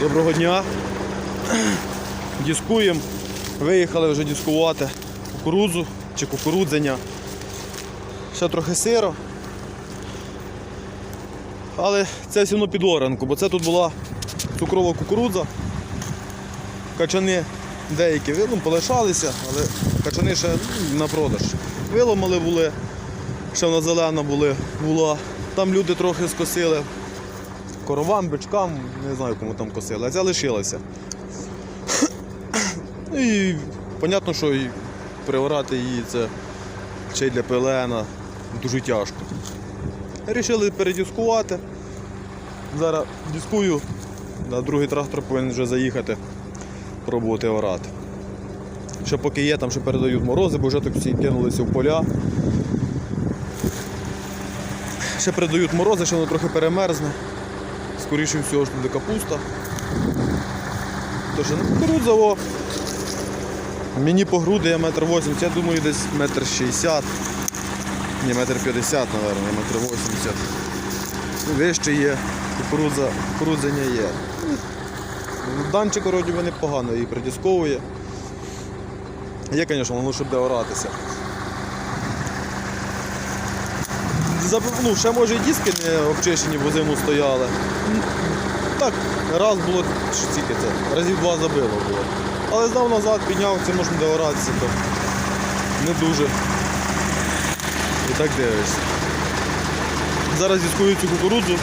Доброго дня. Дискуємо. Виїхали вже дискувати кукурудзу чи кукурудзення. Ще трохи сиро. Але це все одно під оранку, бо це тут була цукрова кукурудза. Качани деякі ну, полишалися, але качани ще ну, на продаж. Виломали були, ще вона зелена були, була. Там люди трохи скосили коровам, бичкам, не знаю кому там косили, а ця лишилася. І понятно, що і приорати її це ще й для ПЛН дуже тяжко. Рішили передіскувати. Зараз дискую, на другий трактор повинен вже заїхати, пробувати орати. Ще поки є, там ще передають морози, бо вже так всі кинулися в поля. Ще передають морози, ще воно трохи перемерзне. Скоріше всього ж буде капуста. Тож ну, кукурудза, мені по груди я метр вісімдесят, я думаю десь метр шістдесят. Ні, метр п'ятдесят, мабуть, метр вісімдесят. Вище є, кукурудза, кукурудзення є. Ну, Данчик вроді непогано її придісковує. Є, звісно, воно щоб де оратися. Ну, ще може і диски не обчищені, бо зиму стояли. Так, раз було, що тільки це, разів два забило було. Але здав назад, підняв, це можна дооратися, то не дуже. І так дивишся. Зараз дискую цю кукурудзу,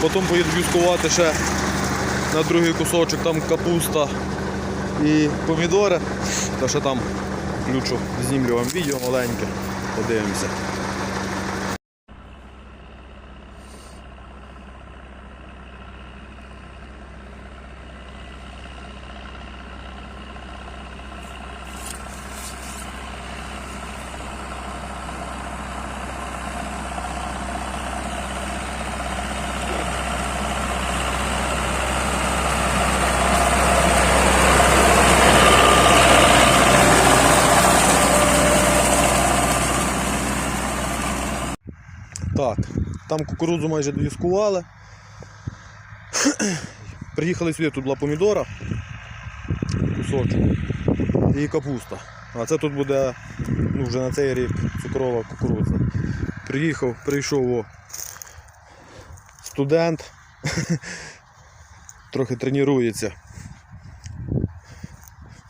потім поїду дискувати ще на другий кусочок, там капуста і помідори. Та ще там включу, знімлю вам відео маленьке, подивимося. Так, там кукурудзу майже додіскували. Приїхали сюди, тут була помідора, кусочок і капуста. А це тут буде ну, вже на цей рік цукрова кукурудза. Приїхав, прийшов о, студент, трохи тренується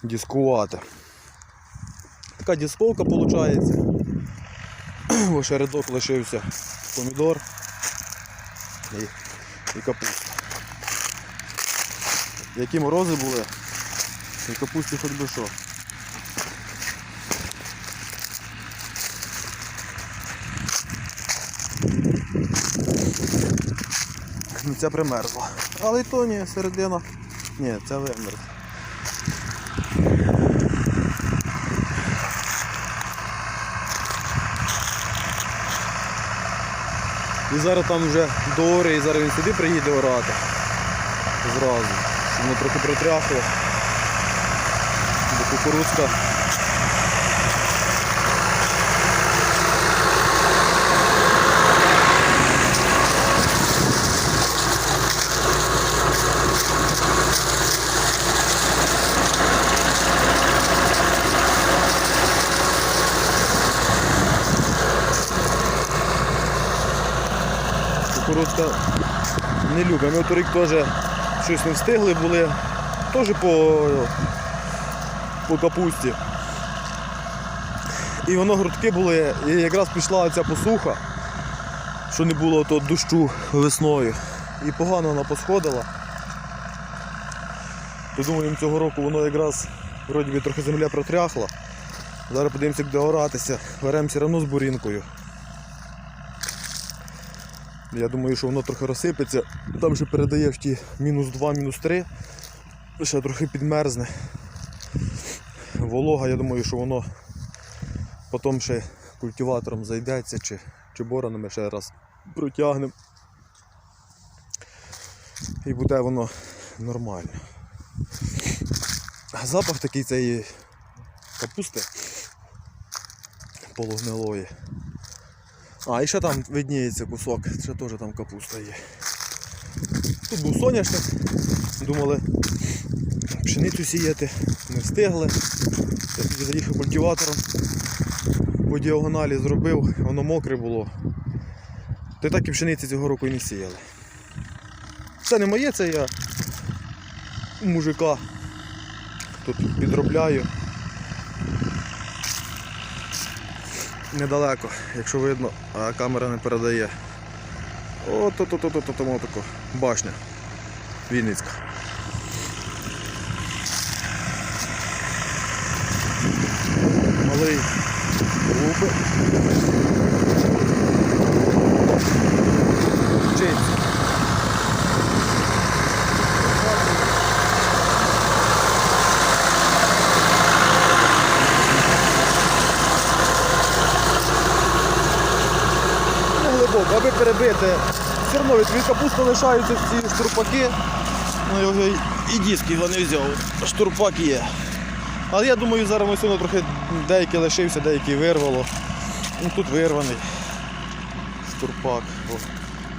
дискувати. Така дисковка виходить. Ось рядок лишився помідор і, і капуста. Які морози були, і капусті хоч би що. Ця примерзла. Але й то ні, середина. Ні, це вимерзла. І зараз там вже до і зараз він сюди приїде орати. Зразу. Щоб воно трохи притряхло. Бо кукурудзка. Кукурудзка не любить. Ми торік теж щось не встигли були. Теж по, по капусті. І воно грудки були, і якраз пішла ця посуха, що не було того дощу весною. І погано вона посходила. То думаємо, цього року воно якраз вроді би трохи земля протряхла. Зараз подивимося, як дооратися. Беремо все одно з бурінкою. Я думаю, що воно трохи розсипеться. Там ще передає в ті мінус 2, мінус 3. Ще трохи підмерзне. Волога, я думаю, що воно потім ще культиватором зайдеться чи, чи боронами ще раз протягнемо. І буде воно нормально. Запах такий цієї капусти полугнилої. А, і ще там видніється кусок, ще теж там капуста є. Тут був соняшник. Думали пшеницю сіяти, не встигли. Я тоді заїхав культиватором. По діагоналі зробив, воно мокре було. Й так і пшениці цього року не сіяли. Це не моє, це я мужика тут підробляю. Недалеко, якщо видно, а камера не передає. О, то то то то то то тако. Башня. Вінницька. Малий губи. Вчиться. Перебити. Все одно від капусти лишаються ці штурпаки. Ну і- диски не взяв. Штурпак є. Але я думаю, зараз ми сьогодні трохи деякий лишився, деякий вирвало. Ну тут вирваний. Штурпак. О.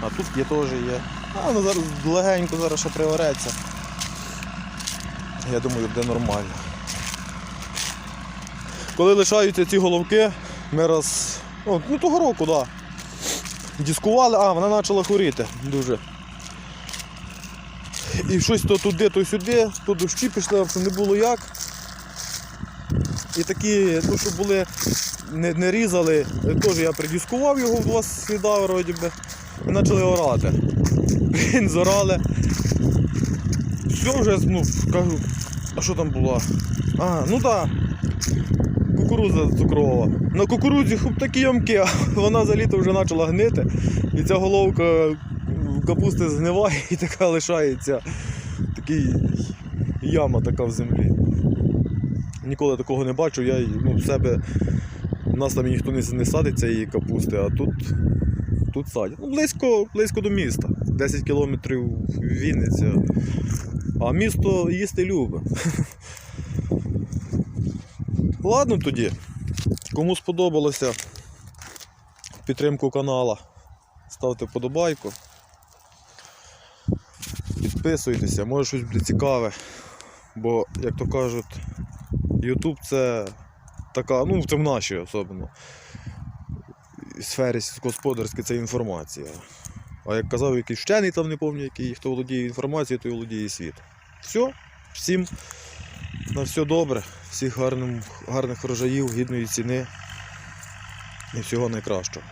А тут є теж є. А ну зараз легенько зараз ще привареться. Я думаю, буде нормально. Коли лишаються ці головки, ми раз. О, ну того року, так. Да. Дискували, а, вона почала хворіти дуже. І щось то туди, то сюди, то дощі пішли, не було як. І такі, ну, що були, не, не різали, теж я придіскував його в два сліда, вроді би, і почали орати. Він зорали. Все вже, ну, кажу, а що там було? А, ну так. Кукурудза цукрова. На кукурудзі хоп такі ямки, а вона за літо вже почала гнити. І ця головка капусти згниває і така лишається. Такий яма така в землі. Ніколи такого не бачу. Я ну, в себе. У нас там ніхто не, не садить цієї капусти, а тут, тут садять. Ну, близько, близько до міста. 10 кілометрів Вінниця. А місто їсти любить. Ладно тоді. Кому сподобалося підтримку канала, ставте вподобайку. Підписуйтеся, може щось буде цікаве. Бо, як то кажуть, YouTube це така, ну це в нашій особливо сфері сільськогосподарській це інформація. А як казав якийсь вчений, там не пам'ятаю, який, хто володіє інформацією, той володіє світ. Все, всім на все добре, всіх гарних, гарних врожаїв, гідної ціни і всього найкращого.